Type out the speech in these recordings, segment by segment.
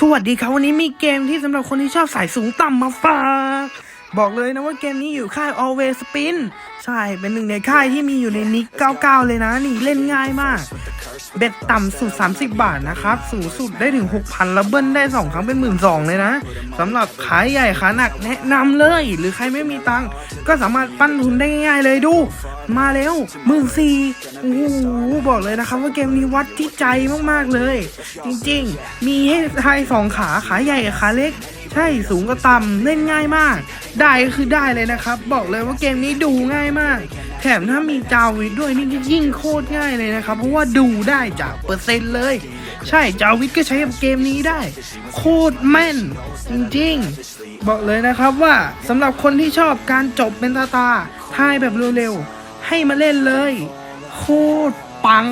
สวัสดีครับวันนี้มีเกมที่สำหรับคนที่ชอบสายสูงต่ำมาฝาก บอกเลยนะว่าเกมนี้อยู่ค่าย Always Spin ใช่เป็นหนึ่งในค่ายที่มีอยู่ในนิก99 เลยนะ นี่เล่นง่ายมาก เบ็ดต่ำสุด 30 บาทนะครับ สูงสุดได้ถึง 6,000แล้วเบิ้ลได้ 2 ครั้งเป็น1 2ื่นเลยนะสำหรับขายใหญ่ขาหนักแนะนำเลย หรือใครไม่มีตังก็สามารถปั้นทุนได้ง่ายๆเลยดู มาแล้วหมื่นสี่โอ้โหบอกเลยนะครับว่าเกมนี้วัดที่ใจมากๆเลย จริงๆ มีให้ทายสองขาขาใหญ่กับขาเล็ก ใช่สูงกับต่ำเล่นง่ายมาก ได้ก็คือได้เลยนะครับ บอกเลยว่าเกมนี้ดูง่ายมาก แถมถ้ามีจาวิทด้วยนี่ยิ่งโคตรง่ายเลยนะครับ เพราะว่าดูได้จากเปอร์เซ็นต์เลย ใช่จาวิทก็ใช้กับเกมนี้ได้ โคตรแม่น จริงๆ บอกเลยนะครับว่าสำหรับคนที่ชอบการจบเป็นตาตาทายแบบเร็วๆ ให้มาเล่นเลย โคตรปัง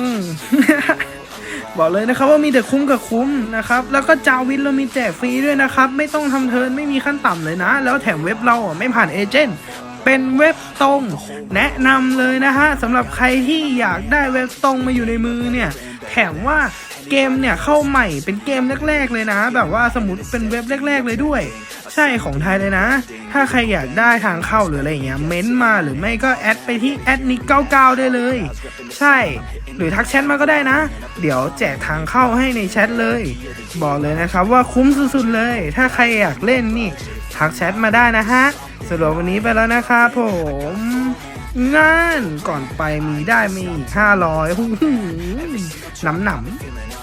บอกเลยนะครับว่ามีแต่คุ้มกับคุ้มนะครับ แล้วก็จาวิทเรามีแจกฟรีด้วยนะครับ ไม่ต้องทำเทิร์นไม่มีขั้นต่ำเลยนะ แล้วแถมเว็บเราไม่ผ่านเอเจนต์เป็นเว็บตรง แนะนำเลยนะฮะสำหรับใครที่อยากได้เว็บตรงมาอยู่ในมือเนี่ย แถมว่าเกมเนี่ยเข้าใหม่เป็นเกมแรก ๆ เลยนะ แบบว่าสมมติเป็นเว็บแรก ๆ เลยด้วย ใช่ของไทยเลยนะ ถ้าใครอยากได้ทางเข้าหรืออะไรเงี้ยเม้นมาหรือไม่ก็แอดไปที่แอดนิก99ได้เลย ใช่ หรือทักแชทมาก็ได้นะ เดี๋ยวแจกทางเข้าให้ในแชทเลย บอกเลยนะครับว่าคุ้มสุดๆเลย ถ้าใครอยากเล่นนี่ทักแชทมาได้นะฮะสำหรับวันนี้ไปแล้วนะครับผมงานก่อนไปมีได้มีอีก500หูหน้ำหนำ